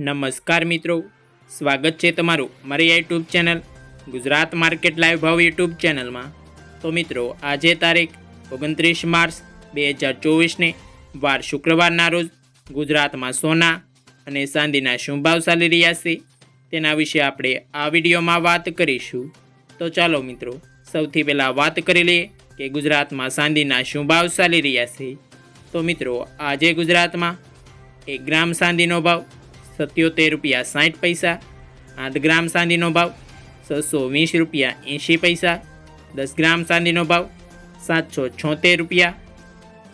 નમસ્કાર મિત્રો. સ્વાગત છે તમારું મારી YouTube channel Gujarat market live ભાવ યુટ્યુબ ચેનલમાં. તો મિત્રો, આજે તારીખ ઓગણત્રીસ માર્ચ બે હજાર ચોવીસને વાર શુક્રવારના રોજ ગુજરાતમાં સોના અને ચાંદીના શું ભાવ ચાલી રહ્યા છે તેના વિશે આપણે આ વિડીયોમાં વાત કરીશું. તો ચાલો મિત્રો, સૌથી પહેલાં વાત કરી લઈએ કે ગુજરાતમાં ચાંદીના શું ભાવ ચાલી રહ્યા છે. તો મિત્રો, આજે ગુજરાતમાં એક ગ્રામ ચાંદીનો ભાવ સત્યોતેર રૂપિયા સાઠ પૈસા, આઠ ગ્રામ ચાંદીનો ભાવ છસો વીસ રૂપિયા એંશી પૈસા, દસ ગ્રામ ચાંદીનો ભાવ સાતસો છોતેર રૂપિયા,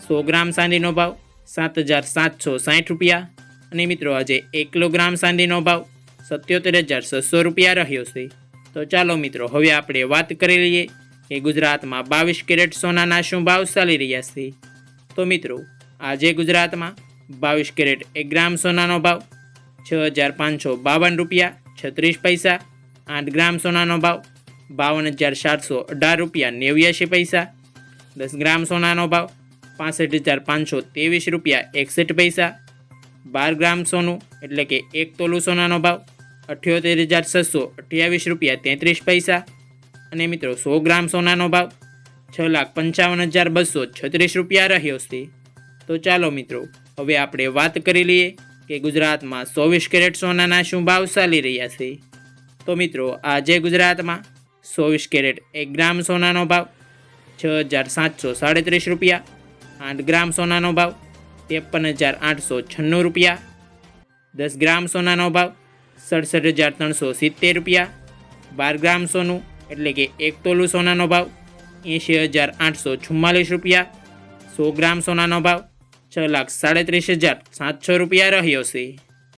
સો ગ્રામ ચાંદીનો ભાવ સાત હજાર સાતસો સાઠ રૂપિયા અને મિત્રો આજે એક કિલોગ્રામ ચાંદીનો ભાવ સત્યોતેર હજાર છસો રૂપિયા રહ્યો છે. તો ચાલો મિત્રો, હવે આપણે વાત કરી લઈએ કે ગુજરાતમાં બાવીસ કેરેટ સોનાના શું ભાવ ચાલી રહ્યા છે. તો મિત્રો, આજે ગુજરાતમાં બાવીસ કેરેટ એક ગ્રામ સોનાનો ભાવ છ હજાર પાંચસો બાવન રૂપિયા, છત્રીસ પૈસા, આઠ ગ્રામ સોનાનો ભાવ, બાવન હજાર સાતસો અઢાર રૂપિયા નેવ્યાસી પૈસા, દસ ગ્રામ સોનાનો ભાવ, પાસઠ હજાર પાંચસો ત્રેવીસ રૂપિયા, એકસઠ પૈસા, બાર ગ્રામ સોનું એટલે કે એક તોલું સોનાનો ભાવ, અઠ્યોતેર હજાર છસો અઠ્યાવીસ રૂપિયા તેત્રીસ પૈસા અને મિત્રો સો ગ્રામ સોનાનો ભાવ, છ લાખ પંચાવન હજાર બસો છત્રીસ રૂપિયા રહ્યો છે. તો ચાલો મિત્રો, હવે આપણે વાત કરી લઈએ કે ગુજરાતમાં ચોવીસ કેરેટ સોનાના શું ભાવ ચાલી રહ્યા છે? તો મિત્રો આજે ગુજરાતમાં ચોવીસ કેરેટ એક ગ્રામ સોનાનો ભાવ છ હજાર સાતસો સાડત્રીસ રૂપિયા, આઠ ગ્રામ સોનાનો ભાવ ત્રેપન હજાર આઠસો છન્નું રૂપિયા, દસ ગ્રામ સોનાનો ભાવ સડસઠ હજાર ત્રણસો સિત્તેર રૂપિયા, બાર ગ્રામ સોનું એટલે કે એક તોલું સોનાનો ભાવ એંશી હજાર આઠસો ચુમ્માલીસ રૂપિયા, સો ગ્રામ સોનાનો ભાવ છ લાખ સાડત્રીસ હજાર સાતસો રૂપિયા રહ્યો છે.